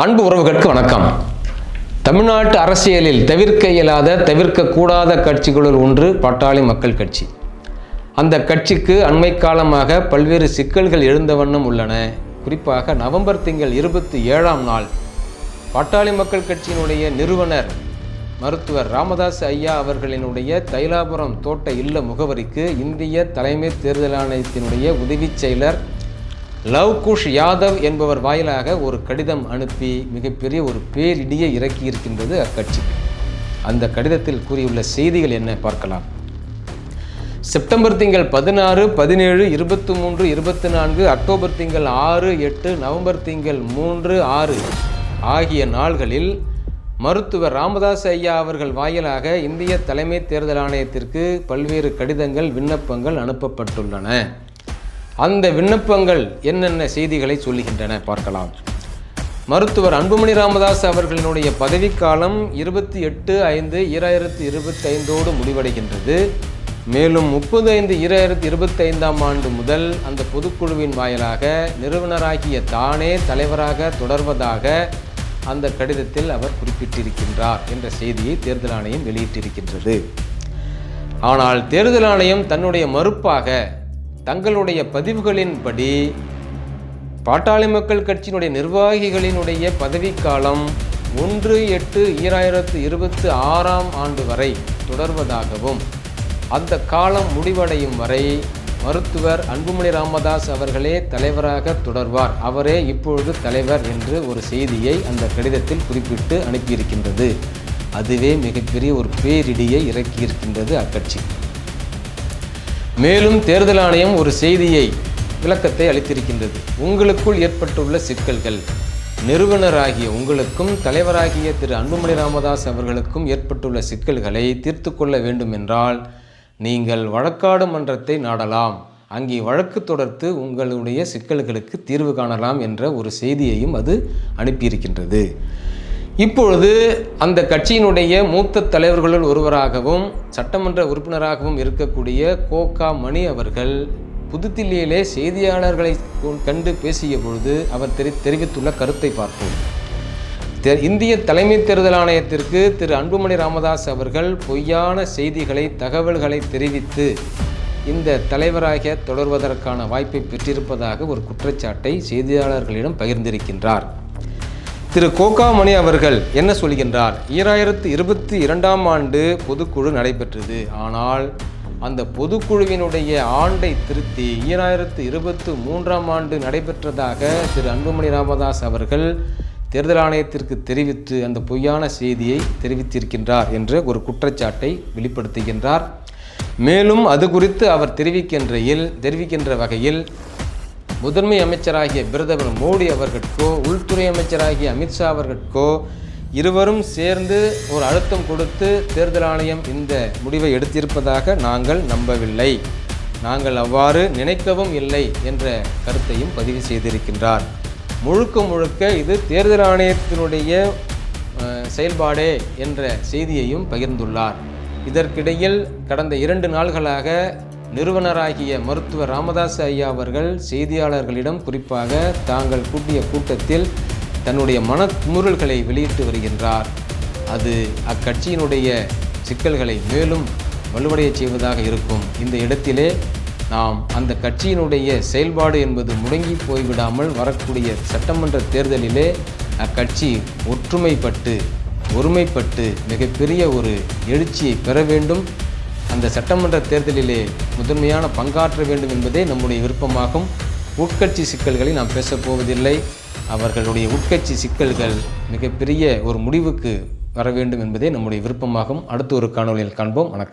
அன்பு உறவுகளுக்கு வணக்கம். தமிழ்நாட்டு அரசியலில் தவிர்க்க இயலாத தவிர்க்கக்கூடாத கட்சிகளுள் ஒன்று பாட்டாளி மக்கள் கட்சி. அந்த கட்சிக்கு அண்மை காலமாக பல்வேறு சிக்கல்கள் எழுந்த வண்ணம் உள்ளன. குறிப்பாக நவம்பர் திங்கள் இருபத்தி ஏழாம் நாள் பாட்டாளி மக்கள் கட்சியினுடைய நிறுவனர் மருத்துவர் ராமதாஸ் ஐயா அவர்களினுடைய தைலாபுரம் தோட்ட இல்ல முகவரிக்கு இந்திய தலைமை தேர்தல் ஆணையத்தினுடைய உதவிச் செயலர் லவ்குஷ் யாதவ் என்பவர் வாயிலாக ஒரு கடிதம் அனுப்பி மிகப்பெரிய ஒரு பேரிடியை இறக்கி இருக்கின்றது அக்கட்சி அந்த கடிதத்தில் கூறியுள்ள செய்திகள் என்ன பார்க்கலாம். செப்டம்பர் திங்கள் பதினாறு பதினேழு இருபத்தி மூன்று இருபத்தி நான்கு அக்டோபர் திங்கள் ஆறு எட்டு நவம்பர் திங்கள் மூன்று ஆறு ஆகிய நாள்களில் மருத்துவர் ராமதாஸ் ஐயா அவர்கள் வாயிலாக இந்திய தலைமை தேர்தல் ஆணையத்திற்கு பல்வேறு கடிதங்கள் விண்ணப்பங்கள் அனுப்பப்பட்டுள்ளன. அந்த விண்ணப்பங்கள் என்னென்ன செய்திகளை சொல்லுகின்றன பார்க்கலாம். மருத்துவர் அன்புமணி ராமதாஸ் அவர்களினுடைய பதவிக்காலம் இருபத்தி எட்டு ஐந்து ஈராயிரத்தி இருபத்தி ஐந்தோடு முடிவடைகின்றது. மேலும் முப்பது ஐந்து ஈராயிரத்தி இருபத்தி ஐந்தாம் ஆண்டு முதல் அந்த பொதுக்குழுவின் வாயிலாக நிறுவனராகிய தானே தலைவராக தொடர்வதாக அந்த கடிதத்தில் அவர் குறிப்பிட்டிருக்கின்றார் என்ற செய்தியை தேர்தல் ஆணையம் வெளியிட்டிருக்கின்றது. ஆனால் தேர்தல் ஆணையம் தன்னுடைய மறுப்பாக தங்களுடைய பதிவுகளின்படி பாட்டாளி மக்கள் கட்சியினுடைய நிர்வாகிகளினுடைய பதவிக்காலம் ஒன்று எட்டு ஈராயிரத்து இருபத்தி ஆறாம் ஆண்டு வரை தொடர்வதாகவும் அந்த காலம் முடிவடையும் வரை மருத்துவர் அன்புமணி ராமதாஸ் அவர்களே தலைவராக தொடர்வார். அவரே இப்பொழுது தலைவர் என்று ஒரு செய்தியை அந்த கடிதத்தில் குறிப்பிட்டு அனுப்பியிருக்கின்றது. அதுவே மிகப்பெரிய ஒரு பேரிடியை இறக்கியிருக்கின்றது அக்கட்சி. மேலும் தேர்தல் ஆணையம் ஒரு செய்தியை விளக்கத்தை அளித்திருக்கின்றது. உங்களுக்குள் ஏற்பட்டுள்ள சிக்கல்கள். நிறுவனராகிய உங்களுக்கும் தலைவராகிய திரு அன்புமணி ராமதாஸ் அவர்களுக்கும் ஏற்பட்டுள்ள சிக்கல்களை தீர்த்து கொள்ள வேண்டுமென்றால் நீங்கள் வழக்காடு மன்றத்தை நாடலாம். அங்கே வழக்கு தொடர்த்து உங்களுடைய சிக்கல்களுக்கு தீர்வு காணலாம் என்ற ஒரு செய்தியையும் அது அனுப்பியிருக்கின்றது. இப்பொழுது அந்த கட்சியினுடைய மூத்த தலைவர்களுள் ஒருவராகவும் சட்டமன்ற உறுப்பினராகவும் இருக்கக்கூடிய கோகா மணி அவர்கள் புதுதில்லியிலே செய்தியாளர்களை கண்டு பேசிய பொழுது அவர் தெரி தெரிவித்துள்ள கருத்தை பார்ப்போம். தெ இந்திய தலைமை தேர்தல் ஆணையத்திற்கு திரு அன்புமணி ராமதாஸ் அவர்கள் பொய்யான செய்திகளை தகவல்களை தெரிவித்து இந்த தலைவராக தொடர்வதற்கான வாய்ப்பை பெற்றிருப்பதாக ஒரு குற்றச்சாட்டை செய்தியாளர்களிடம் பகிர்ந்திருக்கின்றார். திரு கோகாமணி அவர்கள் என்ன சொல்கின்றார்? ஈராயிரத்து இருபத்தி இரண்டாம் ஆண்டு பொதுக்குழு நடைபெற்றது. ஆனால் அந்த பொதுக்குழுவினுடைய ஆண்டை திருத்தி ஈராயிரத்து இருபத்து மூன்றாம் ஆண்டு நடைபெற்றதாக திரு அன்புமணி ராமதாஸ் அவர்கள் தேர்தல் ஆணையத்திற்கு தெரிவித்து அந்த பொய்யான செய்தியை தெரிவித்திருக்கின்றார் என்ற ஒரு குற்றச்சாட்டை வெளிப்படுத்துகின்றார். மேலும் அது குறித்து அவர் தெரிவிக்கின்றையில் தெரிவிக்கின்ற வகையில் முதன்மை அமைச்சராகிய பிரதமர் மோடி அவர்களுக்கோ உள்துறை அமைச்சராகிய அமித்ஷா அவர்களுக்கோ இருவரும் சேர்ந்து ஒரு அழுத்தம் கொடுத்து தேர்தல் ஆணையம் இந்த முடிவை எடுத்திருப்பதாக நாங்கள் நம்பவில்லை. நாங்கள் அவ்வாறு நினைக்கவும் இல்லை என்ற கருத்தையும் பதிவு செய்திருக்கின்றார். முழுக்க முழுக்க இது தேர்தல் ஆணையத்தினுடைய செயல்பாடே என்ற செய்தியையும் பகிர்ந்துள்ளார். இதற்கிடையில் கடந்த இரண்டு நாள்களாக நிறுவனராகிய மருத்துவர் ராமதாஸ் ஐயா அவர்கள் செய்தியாளர்களிடம் குறிப்பாக தாங்கள் கூட்டிய கூட்டத்தில் தன்னுடைய மனக்குமுறல்களை வெளியிட்டு வருகின்றார். அது அக்கட்சியினுடைய சிக்கல்களை மேலும் வலுவடைய செய்வதாக இருக்கும். இந்த இடத்திலே நாம் அந்த கட்சியினுடைய செயல்பாடு என்பது முடங்கி போய்விடாமல் வரக்கூடிய சட்டமன்ற தேர்தலிலே அக்கட்சி ஒற்றுமைப்பட்டு ஒருமைப்பட்டு மிகப்பெரிய ஒரு எழுச்சியை பெற வேண்டும். அந்த சட்டமன்ற தேர்தலிலே முதன்மையான பங்காற்ற வேண்டும் என்பதே நம்முடைய விருப்பமாகும். உட்கட்சி சிக்கல்களை நாம் பேசப்போவதில்லை அவர்களுடைய உட்கட்சி சிக்கல்கள் மிகப்பெரிய ஒரு முடிவுக்கு வர வேண்டும் என்பதே நம்முடைய விருப்பமாகும். அடுத்த ஒரு காணொளியில் காண்போம். வணக்கம்.